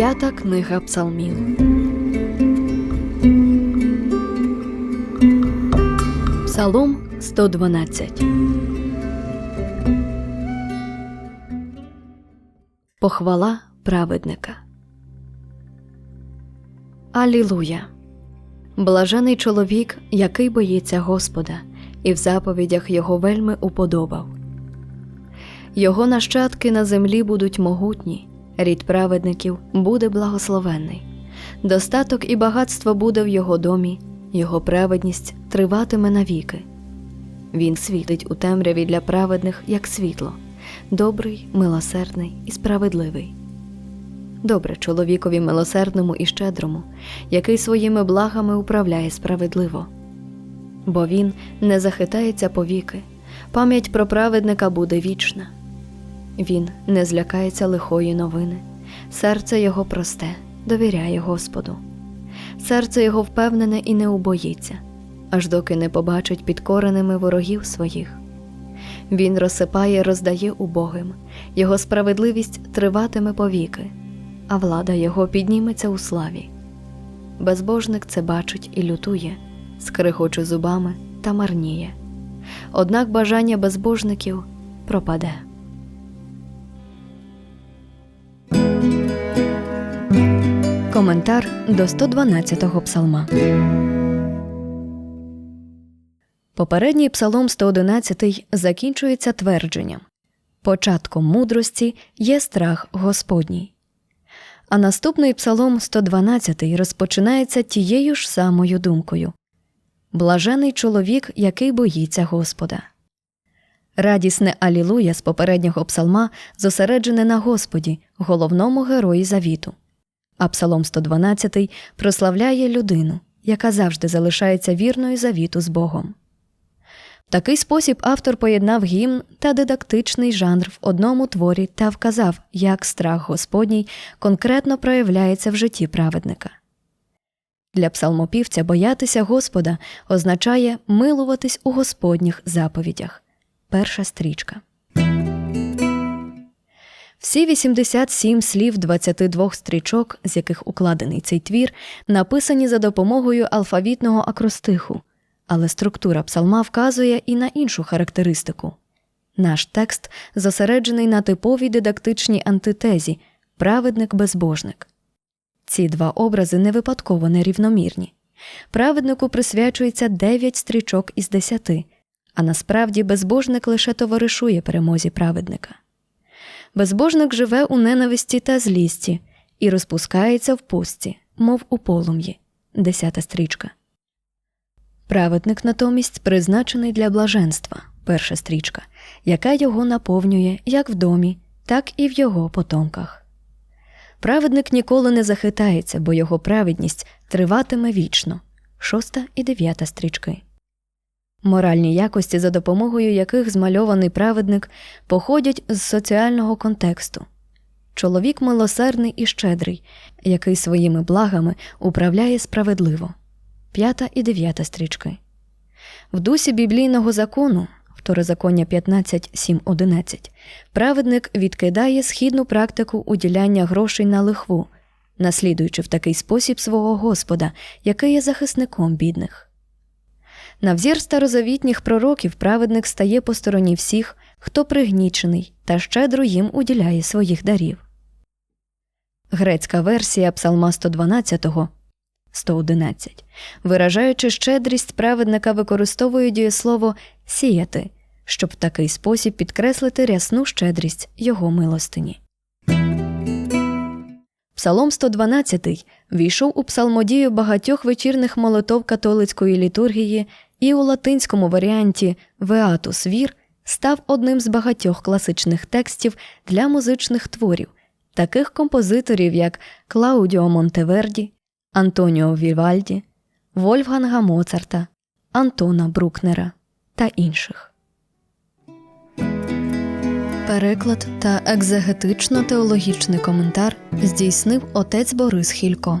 П'ята книга псалмів. Псалом 112. Похвала праведника. Алілуя. Блажений чоловік, який боїться Господа, і в заповідях його вельми уподобав. Його нащадки на землі будуть могутні, рід праведників буде благословенний, достаток і багатство буде в його домі, його праведність триватиме навіки. Він світить у темряві для праведних, як світло, добрий, милосердний і справедливий. Добре чоловікові милосердному і щедрому, який своїми благами управляє справедливо. Бо він не захитається повіки, пам'ять про праведника буде вічна. Він не злякається лихої новини, серце його просте, довіряє Господу. Серце його впевнене і не убоїться, аж доки не побачить підкореними ворогів своїх. Він розсипає, роздає убогим, його справедливість триватиме повіки, а влада його підніметься у славі. Безбожник це бачить і лютує, скрихоче зубами та марніє. Однак бажання безбожників пропаде. Коментар до 112-го псалма. Попередній псалом 111 закінчується твердженням Початком мудрості є страх Господній. А наступний псалом 112 розпочинається тією ж самою думкою Блажений чоловік, який боїться Господа. Радісне Алілуя з попереднього псалма зосереджене на Господі, головному герої завіту. А псалом 112 прославляє людину, яка завжди залишається вірною завіту з Богом. В такий спосіб автор поєднав гімн та дидактичний жанр в одному творі та вказав, як страх Господній конкретно проявляється в житті праведника. Для псалмопівця боятися Господа означає милуватись у Господніх заповідях. Перша стрічка. Всі 87 слів 22 стрічок, з яких укладений цей твір, написані за допомогою алфавітного акростиху, але структура псалма вказує і на іншу характеристику. Наш текст зосереджений на типовій дидактичній антитезі праведник-безбожник. Ці два образи не випадково нерівномірні. Праведнику присвячується 9 стрічок із 10, а насправді безбожник лише товаришує перемозі праведника. Безбожник живе у ненависті та злісті і розпускається в пустці, мов у полум'ї. Десята стрічка. Праведник натомість призначений для блаженства перша стрічка, яка його наповнює як в домі, так і в його потомках. Праведник ніколи не захитається, бо його праведність триватиме вічно шоста і дев'ята стрічки. Моральні якості, за допомогою яких змальований праведник походять з соціального контексту. Чоловік милосердний і щедрий, який своїми благами управляє справедливо. П'ята і дев'ята стрічки. В дусі біблійного закону, второзаконня 15, 7, 11, праведник відкидає східну практику уділяння грошей на лихву, наслідуючи в такий спосіб свого Господа, який є захисником бідних. На взір старозавітніх пророків праведник стає по стороні всіх, хто пригнічений та щедро їм уділяє своїх дарів. Грецька версія Псалма 112 111, виражаючи щедрість праведника, використовує дієслово сіяти, щоб в такий спосіб підкреслити рясну щедрість його милостині. Псалом 112 війшов у псалмодію багатьох вечірних молитов католицької літургії і у латинському варіанті Веатус Вір став одним з багатьох класичних текстів для музичних творів, таких композиторів, як Клаудіо Монтеверді, Антоніо Вівальді, Вольфганга Моцарта, Антона Брукнера та інших. Переклад та екзегетично-теологічний коментар здійснив отець Борис Хілько.